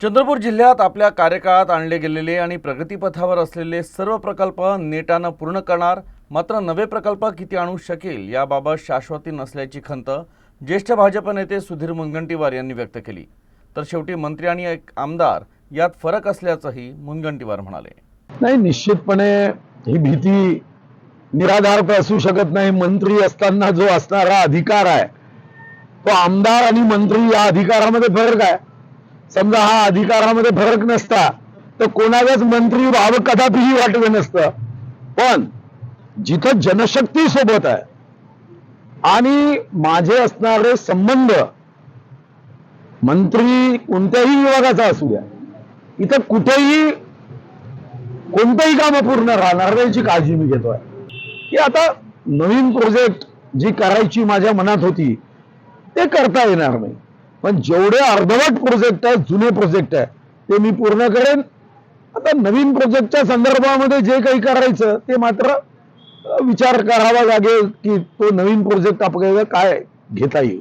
चंद्रपूर जिल्ह्यात आपल्या कार्यकाळात आणले गेलेले आणि प्रगतीपथावर असलेले सर्व प्रकल्प नेटानं पूर्ण करणार मात्र नवे प्रकल्प किती आणू शकेल याबाबत शाश्वती नसल्याची खंत ज्येष्ठ भाजप नेते सुधीर मुनगंटीवार यांनी व्यक्त केली. तर शेवटी मंत्री आणि एक आमदार यात फरक असल्याचंही मुनगंटीवार म्हणाले. नाही निश्चितपणे ही भीती निराधार असू शकत नाही. मंत्री असताना जो असणारा अधिकार आहे तो आमदार आणि मंत्री या अधिकारामध्ये फरक आहे. समजा हा अधिकारामध्ये फरक नसता तर कोणालाच मंत्री व्हावं कदापिही वाटलं नसतं. पण जिथं जनशक्ती सोबत आहे आणि माझे असणारे संबंध मंत्री कोणत्याही विभागाचा असू द्या इथं कुठेही कोणतंही काम पूर्ण राहणार याची काळजी मी घेतोय की आता नवीन प्रोजेक्ट जी करायची माझ्या मनात होती ते करता येणार नाही. पण जेवढे अर्धवट प्रोजेक्ट आहेत जुने प्रोजेक्ट आहे ते मी पूर्ण करेन. आता नवीन प्रोजेक्टच्या संदर्भामध्ये जे काही करायचं ते मात्र विचार करावा लागेल की तो नवीन प्रोजेक्ट आपल्याला काय घेता येईल.